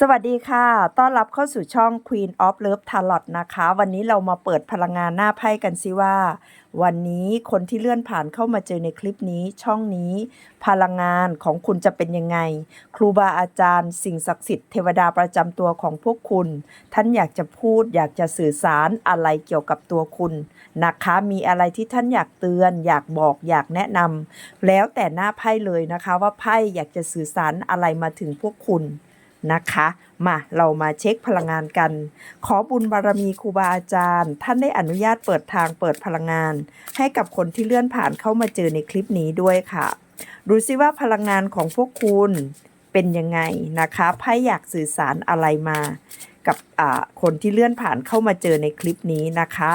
สวัสดีค่ะ ต้อนรับเข้าสู่ช่อง Queen of Love Tarot นะคะ วันนี้เรามาเปิดพลังงานหน้าไพ่กันสิว่า วันนี้คนที่เลื่อนผ่านเข้ามาเจอในคลิปนี้ช่องนี้ พลังงานของคุณจะเป็นยังไง ครูบาอาจารย์ สิ่งศักดิ์สิทธิ์เทวดาประจำตัวของพวกคุณ ท่านอยากจะพูดอยากจะสื่อสารอะไรเกี่ยวกับตัวคุณนะคะ มีอะไรที่ท่านอยากเตือน อยากบอกอยากแนะนำแล้วแต่หน้าไพ่เลยนะคะว่าไพ่อยากจะสื่อสารอะไรมาถึงพวกคุณ นะคะ มาเรามาเช็คพลังงานกัน ขอบุญบารมีครูบาอาจารย์ ท่านได้อนุญาตเปิดทางเปิดพลังงาน ให้กับคนที่เลื่อนผ่านเข้ามาเจอในคลิปนี้ด้วยค่ะ ดูซิว่าพลังงานของพวกคุณเป็นยังไงนะคะไพ่อยากสื่อสารอะไรมากับคนที่เลื่อนผ่านเข้ามาเจอในคลิปนี้นะคะ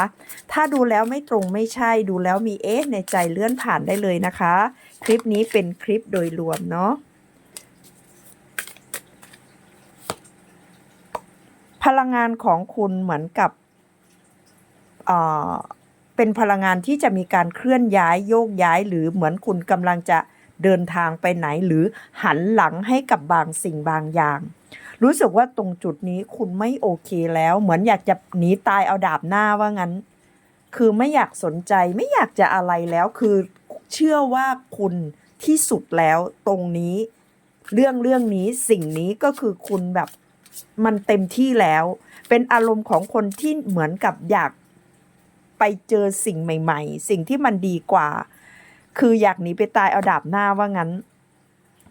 ถ้าดูแล้วไม่ตรงไม่ใช่ดูแล้วมีเอ๊ะในใจเลื่อนผ่านได้เลยนะคะ คลิปนี้เป็นคลิปโดยรวมเนาะ ลังงานของคุณเหมือนกับเอ่อเป็นพลังงานที่จะมีการเคลื่อนย้ายโยกย้ายหรือเหมือนคุณกำลังจะเดินทางไปไหนหรือหันหลังให้กับบางสิ่งบางอย่าง รู้สึกว่าตรงจุดนี้คุณไม่โอเคแล้ว เหมือนอยากจะหนีตายเอาดาบหน้าว่างั้น คือไม่อยากสนใจไม่อยากจะอะไรแล้วคือเชื่อว่าคุณที่สุดแล้วตรงนี้ เรื่องเรื่องนี้สิ่งนี้ก็คือคุณแบบ มันเต็มที่แล้ว เป็นอารมณ์ของคนที่เหมือนกับอยากไปเจอสิ่งใหม่ ๆ สิ่งที่มันดีกว่า คืออยากหนีไปตายเอาดาบหน้าว่างั้น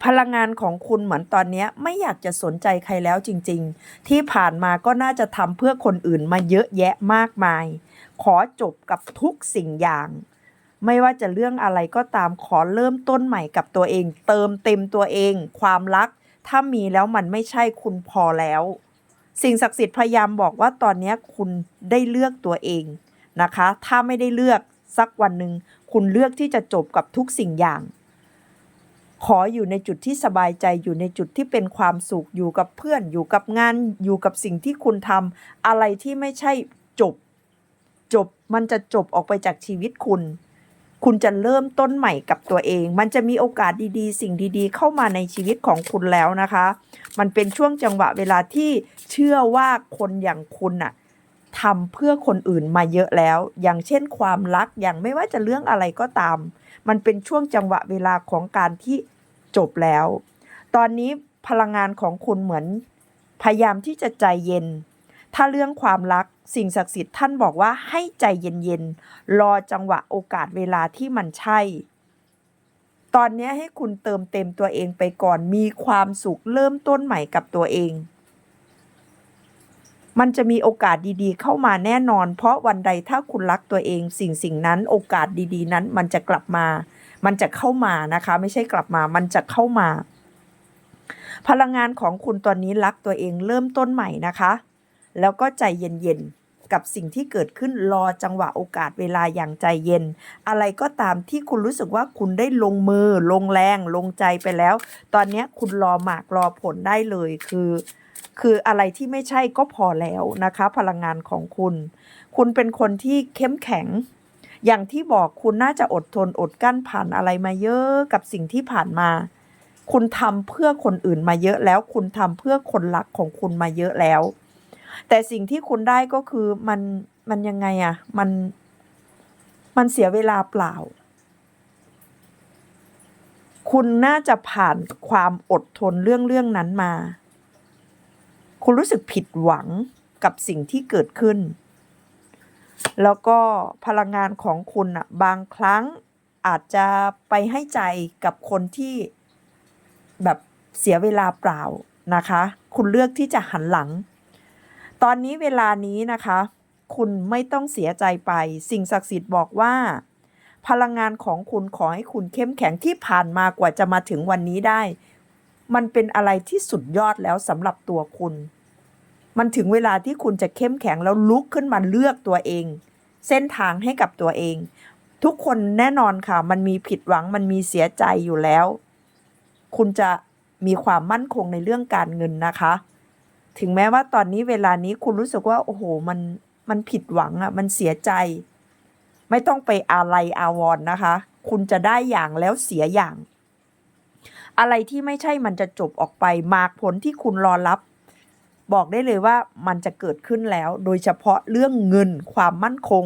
พลังงานของคุณเหมือนตอนนี้ไม่อยากจะสนใจใครแล้วจริง ๆ ที่ผ่านมาก็น่าจะทำเพื่อคนอื่นมาเยอะแยะมากมาย ขอจบกับทุกสิ่งอย่างไม่ว่าจะเรื่องอะไรก็ตามขอเริ่มต้นใหม่กับตัวเอง เติมเต็มตัวเอง ความรัก ถ้ามีแล้วมันไม่ใช่คุณพอแล้ว สิ่งศักดิ์สิทธิ์พยายามบอกว่าตอนนี้คุณได้เลือกตัวเองนะคะ ถ้าไม่ได้เลือกสักวันหนึ่งคุณเลือกที่จะจบกับทุกสิ่งอย่าง ขออยู่ในจุดที่สบายใจอยู่ในจุดที่เป็นความสุขอยู่กับเพื่อนอยู่กับงานอยู่กับสิ่งที่คุณทำอะไรที่ไม่ใช่จบ จบมันจะจบออกไปจากชีวิตคุณ คุณจะเริ่มต้นใหม่กับตัวเอง มันจะมีโอกาสดีๆ สิ่งดีๆ เข้ามาในชีวิตของคุณแล้วนะคะ มันเป็นช่วงจังหวะเวลาที่เชื่อว่าคนอย่างคุณน่ะทำเพื่อคนอื่นมาเยอะแล้ว อย่างเช่นความรัก อย่างไม่ว่าจะเรื่องอะไรก็ตาม มันเป็นช่วงจังหวะเวลาของการที่จบแล้ว ตอนนี้พลังงานของคุณเหมือน พยายามที่จะใจเย็น ถ้าเรื่องความรัก สิ่งศักดิ์สิทธิ์ท่านบอกว่าให้ใจเย็นๆ รอจังหวะโอกาสเวลาที่มันใช่ ตอนนี้ให้คุณเติมเต็มตัวเองไปก่อนมีความสุขเริ่มต้นใหม่กับตัวเอง มันจะมีโอกาสดีๆ เข้ามาแน่นอน เพราะวันใดถ้าคุณรักตัวเอง สิ่งสิ่งนั้นโอกาสดีๆ นั้นมันจะกลับมา มันจะเข้ามานะคะ ไม่ใช่กลับมา มันจะเข้ามา พลังงานของคุณตอนนี้รักตัวเองเริ่มต้นใหม่นะคะแล้วก็ใจเย็นๆ กับสิ่งที่เกิดขึ้นรอจังหวะโอกาสเวลาอย่างใจเย็น อะไรก็ตามที่คุณรู้สึกว่าคุณได้ลงมือ ลงแรง ลงใจไปแล้ว ตอนนี้คุณรอหมากรอผลได้เลยคือคืออะไรที่ไม่ใช่ก็พอแล้วนะคะ พลังงานของคุณ คุณเป็นคนที่เข้มแข็ง อย่างที่บอกคุณน่าจะอดทนอดกั้นผ่านอะไรมาเยอะกับสิ่งที่ผ่านมา คุณทำเพื่อคนอื่นมาเยอะแล้ว คุณทำเพื่อคนรักของคุณมาเยอะแล้ว แต่สิ่งที่คุณได้ก็คือมันมันยังไงอะมันมันเสียเวลาเปล่า คุณน่าจะผ่านความอดทนเรื่องเรื่องนั้นมา คุณรู้สึกผิดหวังกับสิ่งที่เกิดขึ้น แล้วก็พลังงานของคุณอะบางครั้งอาจจะไปให้ใจกับคนที่แบบเสียเวลาเปล่านะคะ คุณเลือกที่จะหันหลัง ตอนนี้เวลานี้นะคะ คุณไม่ต้องเสียใจไป สิ่งศักดิ์สิทธิ์บอกว่า พลังงานของคุณขอให้คุณเข้มแข็งที่ผ่านมากว่าจะมาถึงวันนี้ได้ มันเป็นอะไรที่สุดยอดแล้วสำหรับตัวคุณ มันถึงเวลาที่คุณจะเข้มแข็งแล้วลุกขึ้นมาเลือกตัวเอง เส้นทางให้กับตัวเอง ทุกคนแน่นอนค่ะ มันมีผิดหวังมันมีเสียใจอยู่แล้ว คุณจะมีความมั่นคงในเรื่องการเงินนะคะ ถึงแม้ว่าตอนนี้เวลานี้คุณรู้สึกว่า โอ้โห มันมันผิดหวังอะ่ะ มันเสียใจ ไม่ต้องไปอะไรอาวรณ์นะคะ คุณจะได้อย่างแล้วเสียอย่าง อะไรที่ไม่ใช่มันจะจบออกไปมากผลที่คุณรอรับ บอกได้เลยว่ามันจะเกิดขึ้นแล้ว โดยเฉพาะเรื่องเงิน ความมั่นคง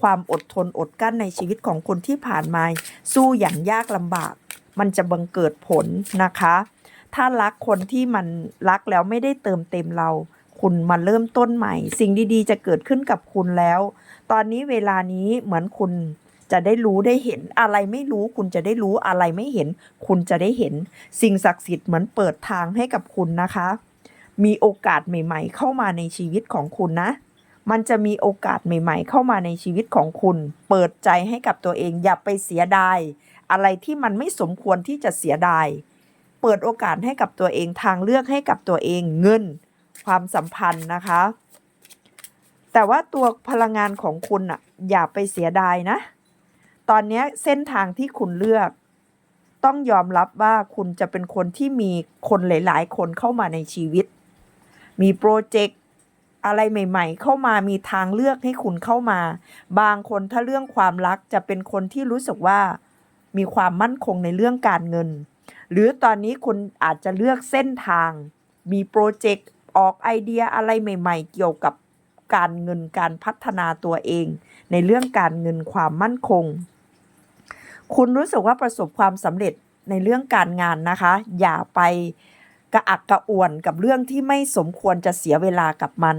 ความอดทนอดกั้นในชีวิตของคนที่ผ่านมา สู้อย่างยากลำบาก มันจะบังเกิดผลนะคะ ถ้ารักคนที่มันรักแล้วไม่ได้เติมเต็มเรา คุณมาเริ่มต้นใหม่ สิ่งดีๆ จะเกิดขึ้นกับคุณแล้ว ตอนนี้เวลานี้เหมือนคุณจะได้รู้ได้เห็นอะไรไม่รู้ คุณจะได้รู้อะไรไม่เห็น คุณจะได้เห็น สิ่งศักดิ์สิทธิ์เหมือนเปิดทางให้กับคุณนะคะ มีโอกาสใหม่ ๆ เข้ามาในชีวิตของคุณนะ มันจะมีโอกาสใหม่ ๆ เข้ามาในชีวิตของคุณ เปิดใจให้กับตัวเองอย่าไปเสียดาย อะไรที่มันไม่สมควรที่จะเสียดาย เปิดโอกาสให้กับตัวเองทางเลือกให้กับตัวเองเงิน ความสัมพันธ์นะคะ แต่ว่าตัวพลังงานของคุณอะอย่าไปเสียดายนะ ตอนนี้เส้นทางที่คุณเลือก ต้องยอมรับว่าคุณจะเป็นคนที่มีคนหลาย ๆ คนเข้ามาในชีวิต มีโปรเจกต์อะไรใหม่ ๆ เข้ามามีทางเลือกให้คุณเข้ามา บางคนถ้าเรื่องความรักจะเป็นคนที่รู้สึกว่า มีความมั่นคงในเรื่องการเงิน หรือตอนนี้คุณอาจจะเลือกเส้นทาง มีโปรเจกต์ออกไอเดียอะไรใหม่ ๆ เกี่ยวกับการเงินการพัฒนาตัวเอง ในเรื่องการเงินความมั่นคง คุณรู้สึกว่าประสบความสำเร็จในเรื่องการงานนะคะ อย่าไปกระอักกระอ่วนกับเรื่องที่ไม่สมควรจะเสียเวลากับมัน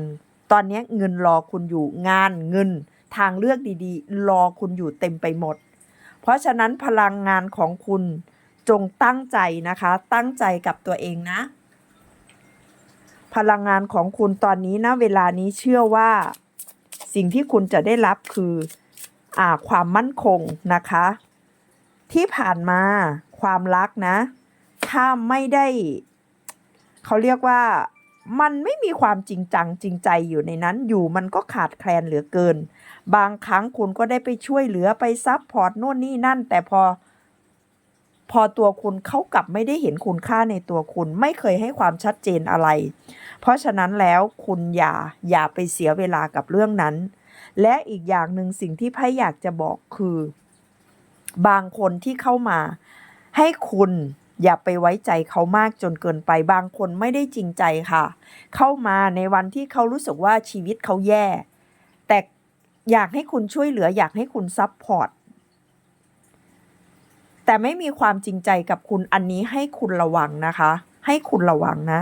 ตอนนี้เงินรอคุณอยู่งานเงิน ทางเลือกดีๆ รอคุณอยู่เต็มไปหมด เพราะฉะนั้นพลังงานของคุณ จงตั้งใจนะคะ ตั้งใจกับตัวเองนะ พลังงานของคุณตอนนี้นะเวลานี้เชื่อว่า สิ่งที่คุณจะได้รับคืออ่าความมั่นคงนะคะ ที่ผ่านมาความรักนะ ถ้าไม่ได้เขาเรียกว่ามันไม่มีความจริงจังจริงใจอยู่ในนั้นอยู่มันก็ขาดแคลนเหลือเกิน บางครั้งคุณก็ได้ไปช่วยเหลือไปซับพอร์ตโน่นนี่นั่น แต่พอ พอตัวคุณเขากลับไม่ได้เห็นคุณค่าในตัวคุณ ไม่เคยให้ความชัดเจนอะไร เพราะฉะนั้นแล้วคุณอย่าอย่าไปเสียเวลากับเรื่องนั้น และอีกอย่างหนึ่งสิ่งที่ไพ่อยากจะบอกคือ บางคนที่เข้ามา ให้คุณอย่าไปไว้ใจเขามากจนเกินไปบางคนไม่ได้จริงใจค่ะ เข้ามาในวันที่เขารู้สึกว่าชีวิตเขาแย่ แต่อยากให้คุณช่วยเหลืออยากให้คุณซับพอร์ต แต่ไม่มีความจริงใจกับคุณอันนี้ให้คุณระวังนะคะ ให้คุณระวังนะ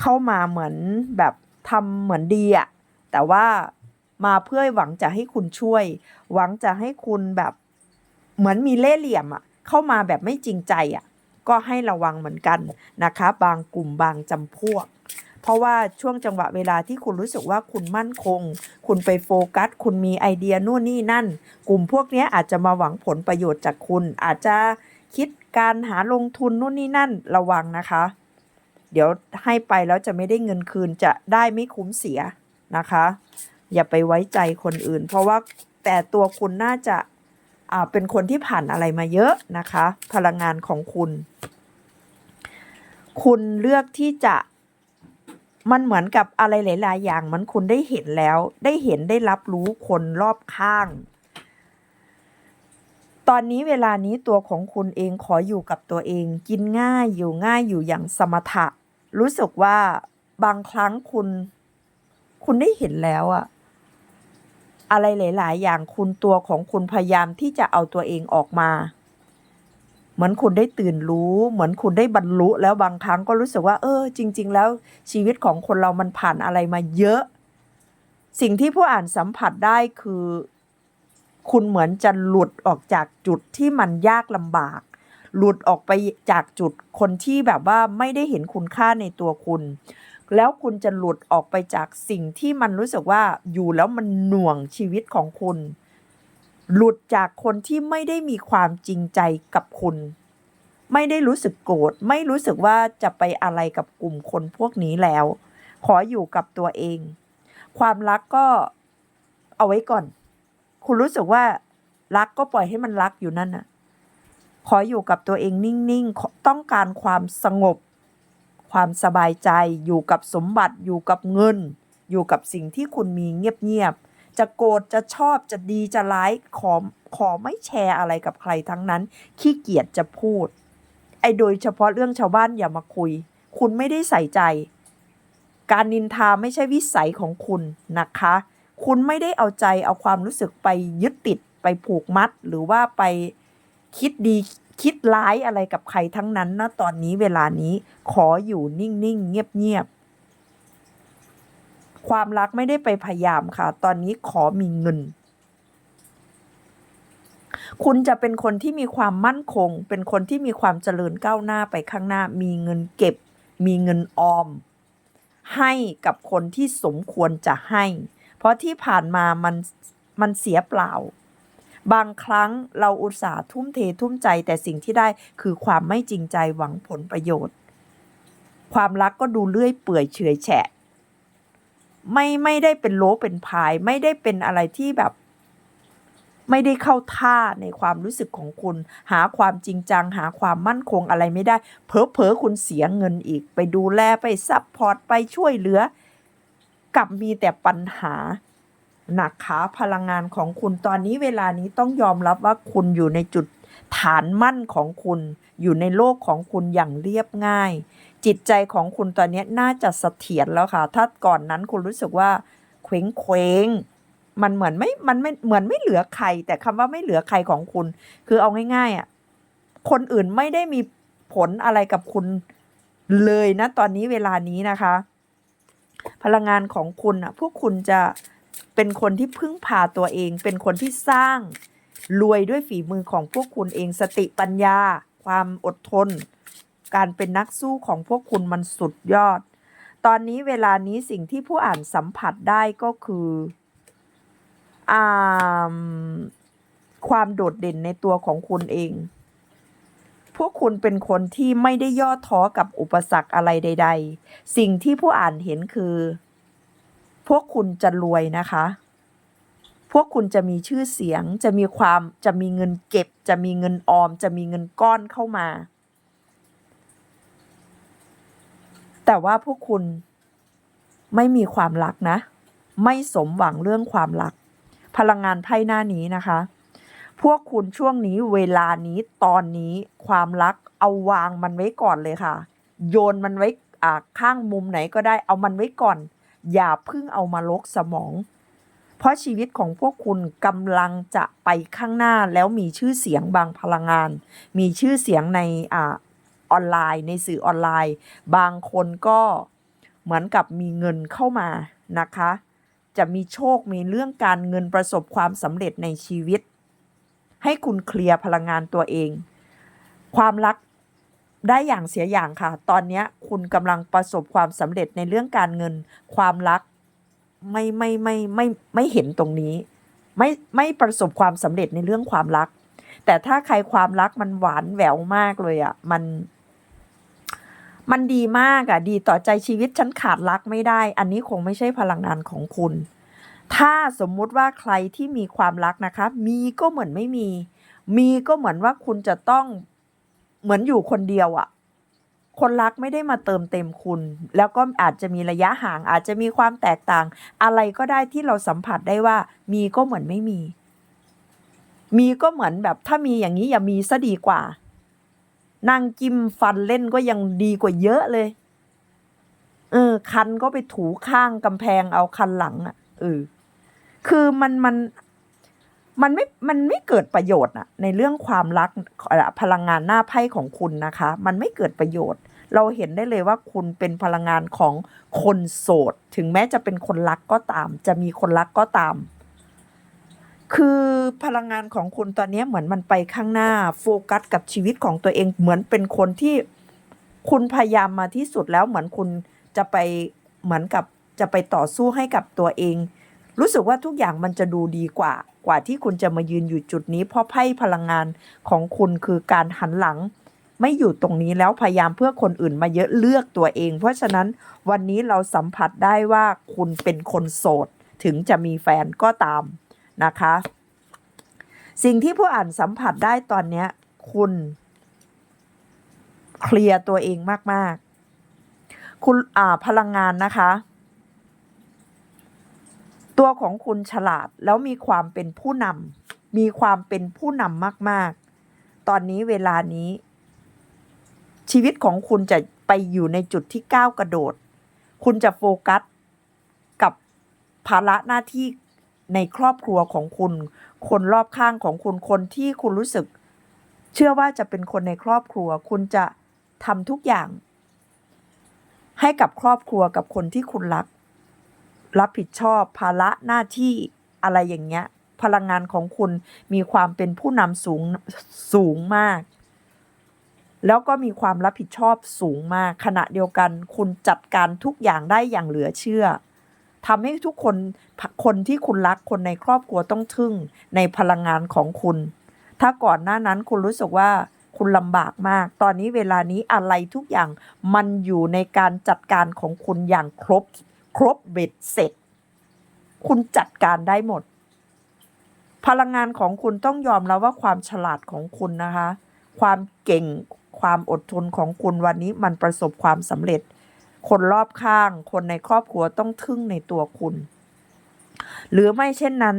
เข้ามาเหมือนแบบทำเหมือนดีอะแต่ว่ามาเพื่อหวังจะให้คุณช่วย หวังจะให้คุณแบบเหมือนมีเล่ห์เหลี่ยมอะเข้ามาแบบไม่จริงใจอะก็ให้ระวังเหมือนกันนะคะ บางกลุ่มบางจำพวก เพราะว่าช่วงจังหวะเวลาที่คุณรู้สึกว่าคุณมั่นคง คุณไปโฟกัส คุณมีไอเดียนู่นนี่นั่น กลุ่มพวกนี้อาจจะมาหวังผลประโยชน์จากคุณ อาจจะคิดการหาลงทุนนู่นนี่นั่นระวังนะคะ เดี๋ยวให้ไปแล้วจะไม่ได้เงินคืนจะได้ไม่คุ้มเสียนะคะ อย่าไปไว้ใจคนอื่น เพราะว่าแต่ตัวคุณน่าจะอ่าเป็นคนที่ผ่านอะไรมาเยอะนะคะ พลังงานของคุณ คุณเลือกที่จะ มันเหมือนกับอะไรหลาย ๆ อย่างมันคุณได้เห็นแล้ว ได้เห็นได้รับรู้คนรอบข้าง ตอนนี้เวลานี้ตัวของคุณเองขออยู่กับตัวเอง กินง่ายอยู่ง่ายอยู่อย่างสมถะ รู้สึกว่าบางครั้งคุณ คุณได้เห็นแล้วอะอะไรหลาย ๆ อย่างคุณตัวของคุณพยายามที่จะเอาตัวเองออกมา เหมือนคุณได้ตื่นรู้ เหมือนคุณได้บรรลุ แล้วบางครั้งก็รู้สึกว่า เออ จริง ๆ แล้วชีวิตของคนเรามันผ่านอะไรมาเยอะ สิ่งที่ผู้อ่านสัมผัสได้คือ คุณเหมือนจะหลุดออกจากจุดที่มันยากลำบาก หลุดออกไปจากจุดคนที่แบบว่าไม่ได้เห็นคุณค่าในตัวคุณ แล้วคุณจะหลุดออกไปจากสิ่งที่มันรู้สึกว่าอยู่แล้วมันหน่วงชีวิตของคุณ หลุดจากคนที่ไม่ได้มีความจริงใจกับคุณ ไม่ได้รู้สึกโกรธไม่รู้สึกว่าจะไปอะไรกับกลุ่มคนพวกนี้แล้ว ขออยู่กับตัวเอง ความรักก็เอาไว้ก่อน คุณรู้สึกว่ารักก็ปล่อยให้มันรักอยู่นั่นน่ะ ขออยู่กับตัวเองนิ่งๆ ต้องการความสงบ ความสบายใจ อยู่กับสมบัติ อยู่กับเงิน อยู่กับสิ่งที่คุณมีเงียบๆ จะโกรธจะชอบจะดีจะร้ายขอขอไม่แชร์อะไรกับใครทั้งนั้น ขี้เกียจจะพูด ไอ้โดยเฉพาะเรื่องชาวบ้านอย่ามาคุย คุณไม่ได้ใส่ใจ การนินทาไม่ใช่วิสัยของคุณนะคะ คุณไม่ได้เอาใจเอาความรู้สึกไปยึดติดไปผูกมัดหรือว่าไปคิดดีคิดร้ายอะไรกับใครทั้งนั้นนะตอนนี้เวลานี้ขออยู่นิ่งๆเงียบๆ ความรักไม่ได้ไปพยายามค่ะ ตอนนี้ขอมีเงิน คุณจะเป็นคนที่มีความมั่นคง เป็นคนที่มีความเจริญก้าวหน้าไปข้างหน้า มีเงินเก็บ มีเงินออม ให้กับคนที่สมควรจะให้ เพราะที่ผ่านมามันมันเสียเปล่า บางครั้งเราอุตส่าห์ทุ่มเททุ่มใจแต่สิ่งที่ได้คือความไม่จริงใจหวังผลประโยชน์ ความรักก็ดูเลื่อยเปื่อยเฉยแฉะ ไม่ไม่ได้เป็นโลเป็นพาย ไม่ได้เป็นอะไรที่แบบ ไม่ได้เข้าท่าในความรู้สึกของคุณ หาความจริงจัง หาความมั่นคงอะไรไม่ได้ เพอเพอคุณเสียเงินอีก ไปดูแลไปซัพพอร์ตไปช่วยเหลือกลับมีแต่ปัญหาหนักขาพลังงานของคุณตอนนี้เวลานี้ต้องยอมรับว่าคุณอยู่ในจุดฐานมั่นของคุณ อยู่ในโลกของคุณอย่างเรียบง่าย จิตใจของคุณตอนนี้น่าจะเสถียรแล้วค่ะ ถ้าก่อนนั้นคุณรู้สึกว่าเคว้งเคว้งมันเหมือนไม่ มันไม่ เหมือนไม่เหลือใคร แต่คำว่าไม่เหลือใครของคุณ คือเอาง่ายๆอะ คนอื่นไม่ได้มีผลอะไรกับคุณเลยนะ ตอนนี้เวลานี้นะคะ พลังงานของคุณอะ พวกคุณจะเป็นคนที่พึ่งพาตัวเอง เป็นคนที่สร้างรวยด้วยฝีมือของพวกคุณเอง สติปัญญา ความอดทน การเป็นนักสู้ของพวกคุณมันสุดยอด ตอนนี้เวลานี้สิ่งที่ผู้อ่านสัมผัสได้ก็คืออความโดดเด่นในตัวของคุณเอง พวกคุณเป็นคนที่ไม่ได้ย่อท้อกับอุปสรรคอะไรใด ๆ สิ่งที่ผู้อ่านเห็นคือ พวกคุณจะรวยนะคะ พวกคุณจะมีชื่อเสียง จะมีความ จะมีเงินเก็บ จะมีเงินออม จะมีเงินก้อนเข้ามา แต่ว่าพวกคุณไม่มีความรักนะ ไม่สมหวังเรื่องความรัก พลังงานไพ่หน้านี้นะคะ พวกคุณช่วงนี้เวลานี้ตอนนี้ความรักเอาวางมันไว้ก่อนเลยค่ะ โยนมันไว้อ่าข้างมุมไหนก็ได้เอามันไว้ก่อน อย่าเพิ่งเอามาลกสมอง เพราะชีวิตของพวกคุณกำลังจะไปข้างหน้าแล้วมีชื่อเสียงบางพลังงาน มีชื่อเสียงใน ออนไลน์ ในสื่อออนไลน์ บางคนก็เหมือนกับมีเงินเข้ามานะคะ จะมีโชคมีเรื่องการเงินประสบความสำเร็จในชีวิต ให้คุณเคลียร์พลังงานตัวเอง ความรักได้อย่างเสียอย่างค่ะ ตอนนี้คุณกำลังประสบความสำเร็จในเรื่องการเงิน ความรักไม่ไม่ไม่ไม่ไม่เห็นตรงนี้ ไม่ไม่ประสบความสำเร็จในเรื่องความรัก แต่ถ้าใครความรักมันหวานแหววมากเลยอะ่ะมัน มันดีมากอะ่ะ ดีต่อใจชีวิตฉันขาดรักไม่ได้ อันนี้คงไม่ใช่พลังงานของคุณ ถ้าสมมุติว่าใครที่มีความรักนะคะ มีก็เหมือนไม่มี มีก็เหมือนว่าคุณจะต้องเหมือนอยู่คนเดียวอะ่ะ คนรักไม่ได้มาเติมเต็มคุณ แล้วก็อาจจะมีระยะห่าง อาจจะมีความแตกต่าง อะไรก็ได้ที่เราสัมผัสได้ว่า มีก็เหมือนไม่มี มีก็เหมือนแบบถ้ามีอย่างนี้อย่ามีซะดีกว่า นั่งจิ้มฟันเล่นก็ยังดีกว่าเยอะเลย เออ คันก็ไปถูข้างกำแพงเอาคันหลังอะ่ะเออคือมันมันมันไม่ มันไม่เกิดประโยชน์อะในเรื่องความรักพลังงานหน้าไพ่ของคุณนะคะ มันไม่เกิดประโยชน์ เราเห็นได้เลยว่าคุณเป็นพลังงานของคนโสด ถึงแม้จะเป็นคนรักก็ตาม จะมีคนรักก็ตาม คือพลังงานของคุณตอนนี้เหมือนมันไปข้างหน้าโฟกัสกับชีวิตของตัวเองเหมือนเป็นคนที่คุณพยายามมาที่สุดแล้วเหมือนคุณจะไปเหมือนกับจะไปต่อสู้ให้กับตัวเอง รู้สึกว่าทุกอย่างมันจะดูดีกว่า กว่าที่คุณจะมายืนอยู่จุดนี้ เพราะไพ่พลังงานของคุณคือการหันหลัง ไม่อยู่ตรงนี้แล้วพยายามเพื่อคนอื่นมาเยอะเลือกตัวเอง เพราะฉะนั้นวันนี้เราสัมผัสได้ว่าคุณเป็นคนโสด ถึงจะมีแฟนก็ตาม นะคะ สิ่งที่ผู้อ่านสัมผัสได้ตอนนี้คุณ เคลียร์ตัวเองมาก ๆ คุณอ่าพลังงานนะคะ ตัวของคุณฉลาดแล้วมีความเป็นผู้นำมีความเป็นผู้นำมาก ๆ ตอนนี้เวลานี้ ชีวิตของคุณจะไปอยู่ในจุดที่ก้าวกระโดด คุณจะโฟกัสกับภาระหน้าที่ ในครอบครัวของคุณ คนรอบข้างของคุณคนที่คุณรู้สึก เชื่อว่าจะเป็นคนในครอบครัว คุณจะทำทุกอย่าง ให้กับครอบครัวกับคนที่คุณรัก รับผิดชอบภาระหน้าที่อะไรอย่างเงี้ย พลังงานของคุณมีความเป็นผู้นำสูงสูงมาก แล้วก็มีความรับผิดชอบสูงมากขณะเดียวกัน คุณจัดการทุกอย่างได้อย่างเหลือเชื่อ ทำให้ทุกคนคนที่คุณรักคนในครอบครัวต้องทึ่งในพลังงานของคุณ ถ้าก่อนหน้านั้นคุณรู้สึกว่าคุณลำบากมาก ตอนนี้เวลานี้อะไรทุกอย่างมันอยู่ในการจัดการของคุณอย่างครบ ครบเบ็ดเสร็จ คุณจัดการได้หมด พลังงานของคุณต้องยอมแล้วว่าความฉลาดของคุณนะคะ ความเก่งความอดทนของคุณวันนี้มันประสบความสำเร็จ คนรอบข้าง คนในครอบครัวต้องทึ่งในตัวคุณ หรือไม่เช่นนั้น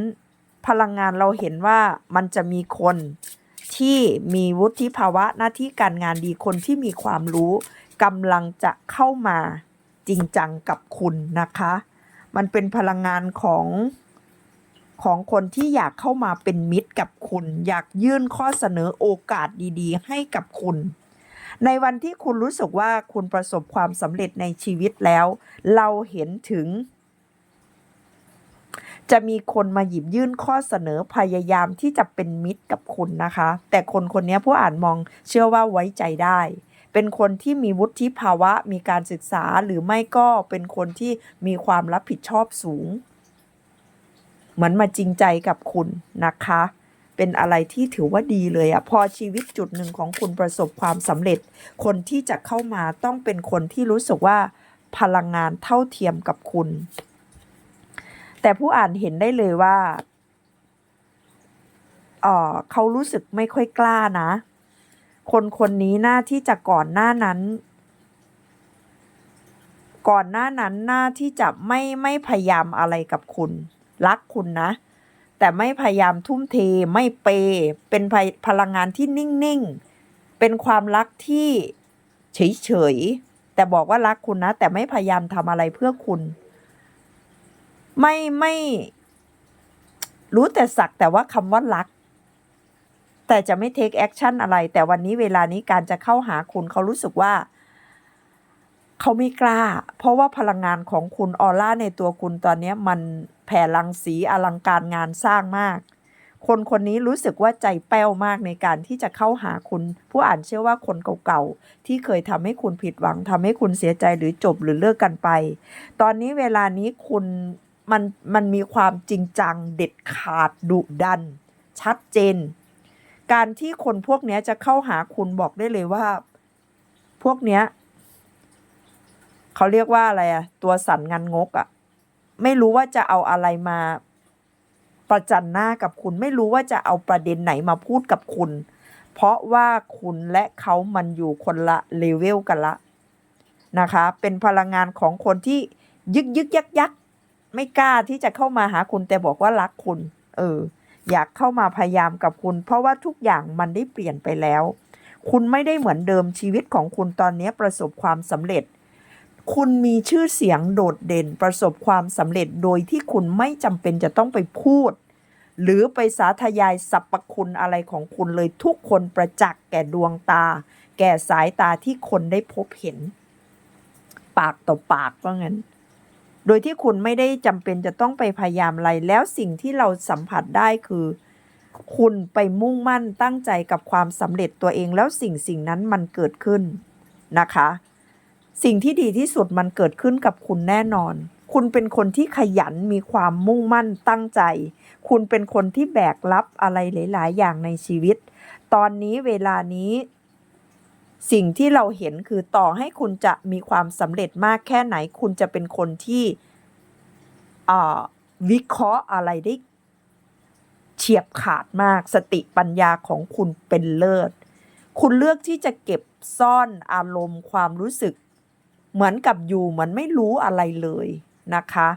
พลังงานเราเห็นว่ามันจะมีคนที่มีวุฒิภาวะหน้าที่การงานดีคนที่มีความรู้กำลังจะเข้ามาจริงจังกับคุณนะคะ มันเป็นพลังงานของของคนที่อยากเข้ามาเป็นมิตรกับคุณ อยากยื่นข้อเสนอโอกาสดี ๆ ให้กับคุณ ในวันที่คุณรู้สึกว่าคุณประสบความสำเร็จในชีวิตแล้ว เราเห็นถึง จะมีคนมาหยิบยื่นข้อเสนอพยายามที่จะเป็นมิตรกับคุณนะคะ แต่คนคนนี้ผู้อ่านมองเชื่อว่าไว้ใจได้ เป็นคนที่มีวุฒิภาวะมีการศึกษาหรือไม่ก็เป็นคนที่มีความรับผิดชอบสูง เหมือนมาจริงใจกับคุณนะคะ เป็นอะไรที่ถือว่าดีเลยอะพอชีวิตจุดหนึ่งของคุณประสบความสำเร็จ คนที่จะเข้ามาต้องเป็นคนที่รู้สึกว่าพลังงานเท่าเทียมกับคุณ แต่ผู้อ่านเห็นได้เลยว่าเออเขารู้สึกไม่ค่อยกล้านะ คนคนนี้หน้าที่จะก่อนหน้านั้น ก่อนหน้านั้นหน้าที่จะไม่ไม่พยายามอะไรกับคุณ รักคุณนะ แต่ไม่พยายามทุ่มเทไม่เปย์เป็นพพลังงานที่นิ่งๆ เป็นความรักที่เฉยๆ แต่บอกว่ารักคุณนะ แต่ไม่พยายามทำอะไรเพื่อคุณ ไม่ไม่ รู้แต่สักแต่ว่าคำว่ารัก แต่จะไม่เทคแอคชั่นอะไร แต่วันนี้เวลานี้การจะเข้าหาคุณเขารู้สึกว่า เขาไม่กล้า เพราะว่าพลังงานของคุณออร่าในตัวคุณตอนนี้มันแผ่ลังสีอลังการงานสร้างมาก คนคนนี้รู้สึกว่าใจแป้วมากในการที่จะเข้าหาคุณ ผู้อ่านเชื่อว่าคนเก่าๆ ที่เคยทำให้คุณผิดหวังทำให้คุณเสียใจหรือจบหรือเลิกกันไป ตอนนี้เวลานี้คุณมันมันมีความจริงจังเด็ดขาดดุดัน ชัดเจน การที่คนพวกนี้จะเข้าหาคุณบอกได้เลยว่า พวกเนี้ย เขาเรียกว่าอะไรอะตัวสันงันงกอะไม่รู้ว่าจะเอาอะไรมาประจันหน้ากับคุณ ไม่รู้ว่าจะเอาประเด็นไหนมาพูดกับคุณ เพราะว่าคุณและเขามันอยู่คนละเลเวลกันละนะคะ เป็นพลังงานของคนที่ยึกยึกยักยักไม่กล้าที่จะเข้ามาหาคุณแต่บอกว่ารักคุณ เออ อยากเข้ามาพยายามกับคุณ เพราะว่าทุกอย่างมันได้เปลี่ยนไปแล้ว คุณไม่ได้เหมือนเดิมชีวิตของคุณตอนนี้ประสบความสำเร็จ คุณมีชื่อเสียงโดดเด่นประสบความสำเร็จโดยที่คุณไม่จำเป็นจะต้องไปพูด หรือไปสาธยายสรรพคุณอะไรของคุณเลยทุกคนประจักษ์แก่ดวงตา แก่สายตาที่คนได้พบเห็น ปากต่อปากว่างั้น โดยที่คุณไม่ได้จำเป็นจะต้องไปพยายามอะไร แล้วสิ่งที่เราสัมผัสได้คือ คุณไปมุ่งมั่นตั้งใจกับความสำเร็จตัวเองแล้วสิ่งสิ่งนั้นมันเกิดขึ้นนะคะ สิ่งที่ดีที่สุดมันเกิดขึ้นกับคุณแน่นอน คุณเป็นคนที่ขยันมีความมุ่งมั่นตั้งใจ คุณเป็นคนที่แบกรับอะไรหลาย ๆ อย่างในชีวิต ตอนนี้เวลานี้ สิ่งที่เราเห็นคือต่อให้คุณจะมีความสำเร็จมากแค่ไหน คุณจะเป็นคนที่วิเคราะห์อะไรได้เฉียบขาดมากสติปัญญาของคุณเป็นเลิศ คุณเลือกที่จะเก็บซ่อนอารมณ์ความรู้สึก เหมือนกับอยู่เหมือนไม่รู้อะไรเลยนะคะ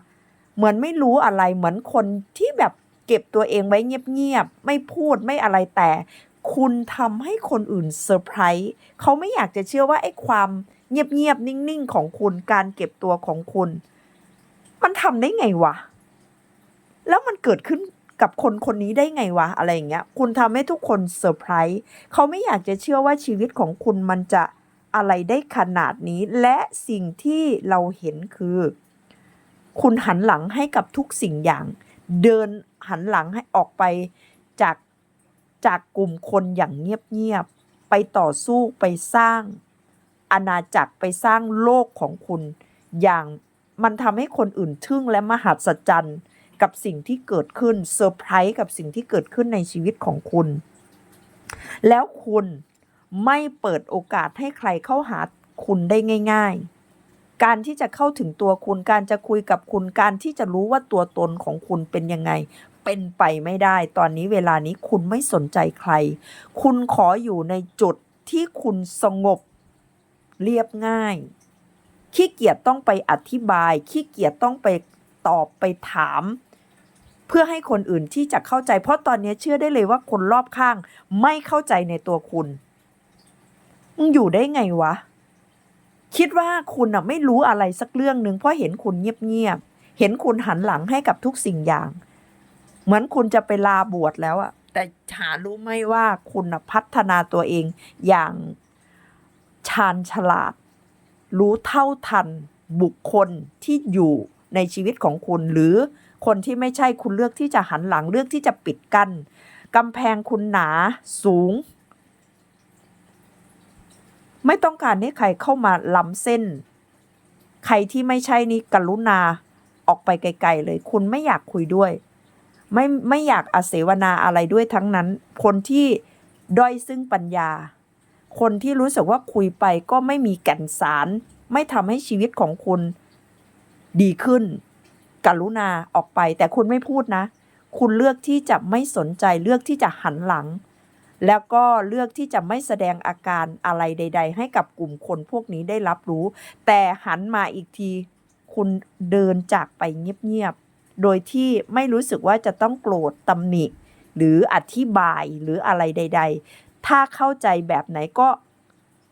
เหมือนไม่รู้อะไรเหมือนคนที่แบบเก็บตัวเองไว้เงียบๆไม่พูดไม่อะไรแต่ คุณทำให้คนอื่นเซอร์ไพรส์เขาไม่อยากจะเชื่อว่าไอ้ความเงียบๆนิ่งๆของคุณการเก็บตัวของคุณ มันทำได้ไงวะ แล้วมันเกิดขึ้นกับคนคนนี้ได้ไงวะ อะไรอย่างเงี้ย คุณทำให้ทุกคนเซอร์ไพรส์เขาไม่อยากจะเชื่อว่าชีวิตของคุณมันจะ อะไรได้ขนาดนี้ และสิ่งที่เราเห็นคือ คุณหันหลังให้กับทุกสิ่งอย่าง เดินหันหลังให้ออกไปจากจากกลุ่มคนอย่างเงียบๆไปต่อสู้ไปสร้าง อาณาจักรไปสร้างโลกของคุณ อย่างมันทำให้คนอื่นทึ่งและมหัศจรรย์กับสิ่งที่เกิดขึ้นเซอร์ไพรส์กับสิ่งที่เกิดขึ้นในชีวิตของคุณ แล้วคุณ ไม่เปิดโอกาสให้ใครเข้าหาคุณได้ง่าย ๆ การที่จะเข้าถึงตัวคุณการจะคุยกับคุณการที่จะรู้ว่าตัวตนของคุณเป็นยังไง เป็นไปไม่ได้ ตอนนี้เวลานี้คุณไม่สนใจใคร คุณขออยู่ในจุดที่คุณสงบเรียบง่ายขี้เกียจต้องไปอธิบายขี้เกียจต้องไปตอบไปถาม เพื่อให้คนอื่นที่จะเข้าใจ เพราะตอนนี้เชื่อได้เลยว่าคนรอบข้างไม่เข้าใจในตัวคุณ มึงอยู่ได้ไงวะ คิดว่าคุณอะไม่รู้อะไรสักเรื่องหนึ่งเพราะเห็นคุณเงียบๆ เห็นคุณหันหลังให้กับทุกสิ่งอย่าง เหมือนคุณจะไปลาบวชแล้วอะแต่หารู้ไหมว่าคุณน่ะพัฒนาตัวเองอย่างชาญฉลาด รู้เท่าทัน บุคคลที่อยู่ในชีวิตของคุณหรือคนที่ไม่ใช่คุณเลือกที่จะหันหลังเลือกที่จะปิดกัน้นกำแพงคุณหนาสูง ไม่ต้องการให้ใครเข้ามาล้ำเส้น ใครที่ไม่ใช่นี่กรุณาออกไปไกลๆเลย คุณไม่อยากคุยด้วย ไม่ไม่อยากอาเสวนาอะไรด้วยทั้งนั้น คนที่ด้อยซึ่งปัญญา คนที่รู้สึกว่าคุยไปก็ไม่มีแก่นสาร ไม่ทำให้ชีวิตของคุณดีขึ้น กรุณาออกไป แต่คุณไม่พูดนะ คุณเลือกที่จะไม่สนใจเลือกที่จะหันหลัง แล้วก็เลือกที่จะไม่แสดงอาการอะไรใด ๆ ให้กับกลุ่มคนพวกนี้ได้รับรู้ แต่หันมาอีกที คุณเดินจากไปเงียบๆ โดยที่ไม่รู้สึกว่าจะต้องโกรธตำหนิ หรืออธิบายหรืออะไรใด ๆ ถ้าเข้าใจแบบไหนก็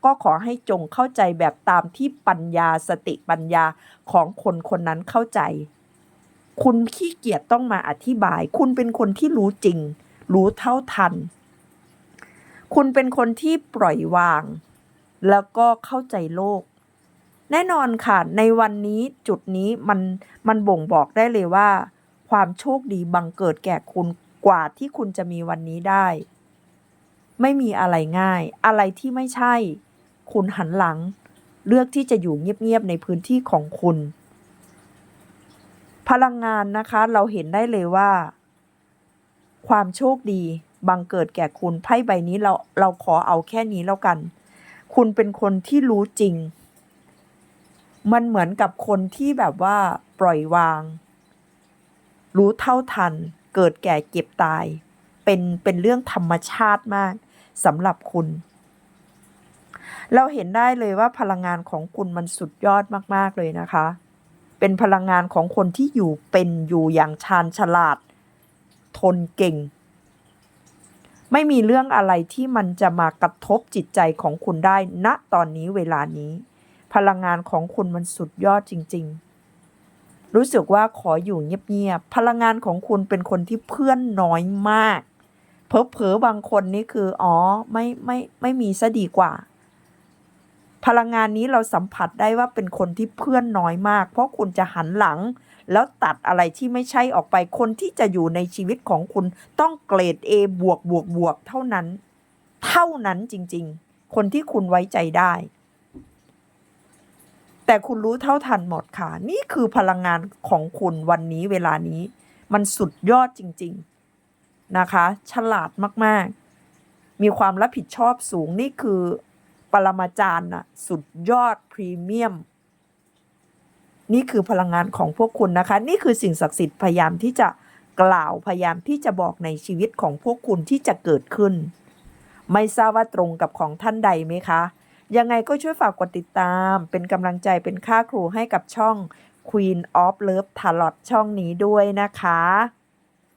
ก็ขอให้จงเข้าใจแบบตามที่ปัญญาสติปัญญาของคนคนนั้นเข้าใจ คุณขี้เกียจต้องมาอธิบาย คุณเป็นคนที่รู้จริง รู้เท่าทัน คุณเป็นคนที่ปล่อยวาง แล้วก็เข้าใจโลก แน่นอนค่ะ ในวันนี้จุดนี้มันมันบ่งบอกได้เลยว่า ความโชคดีบังเกิดแก่คุณกว่าที่คุณจะมีวันนี้ได้ ไม่มีอะไรง่าย อะไรที่ไม่ใช่ คุณหันหลัง เลือกที่จะอยู่เงียบๆในพื้นที่ของคุณ พลังงานนะคะเราเห็นได้เลยว่า ความโชคดี บังเกิดแก่คุณไพ่ใบนี้เราเราขอเอาแค่นี้แล้วกัน คุณเป็นคนที่รู้จริง มันเหมือนกับคนที่แบบว่าปล่อยวาง รู้เท่าทัน เกิดแก่เก็บตาย เป็นเป็นเรื่องธรรมชาติมากสำหรับคุณ เราเห็นได้เลยว่าพลังงานของคุณมันสุดยอดมาก ๆ เลยนะคะ เป็นพลังงานของคนที่อยู่เป็นอยู่อย่างชาญฉลาด ทนเก่ง ไม่มีเรื่องอะไรที่มันจะมากระทบจิตใจของคุณได้ณตอนนี้เวลานี้ พลังงานของคุณมันสุดยอดจริง ๆ รู้สึกว่าขออยู่เงียบๆพลังงานของคุณเป็นคนที่เพื่อนน้อยมากเผลอๆบางคนนี่คือ อ๋อไม่ไม่ไม่มีซะดีกว่า พลังงานนี้เราสัมผัสได้ว่าเป็นคนที่เพื่อนน้อยมาก เพราะคุณจะหันหลัง แล้วตัดอะไรที่ไม่ใช่ออกไปคนที่จะอยู่ในชีวิตของคุณต้องเกรด A บวกบวกบวกเท่านั้น เท่านั้นจริง ๆ คนที่คุณไว้ใจได้ แต่คุณรู้เท่าทันหมดค่ะ นี่คือพลังงานของคุณวันนี้เวลานี้ มันสุดยอดจริง ๆนะคะ ฉลาดมากๆ มีความรับผิดชอบสูงนี่คือปรมาจารย์น่ะสุดยอดพรีเมียม นี่คือพลังงานของพวกคุณนะคะ นี่คือสิ่งศักดิ์สิทธิ์พยายามที่จะกล่าวพยายามที่จะบอกในชีวิตของพวกคุณที่จะเกิดขึ้น ไม่ทราบว่าตรงกับของท่านใดไหมคะ ยังไงก็ช่วยฝากกดติดตาม เป็นกำลังใจเป็นค่าครูให้กับช่อง Queen of Love Tarot ช่องนี้ด้วยนะคะ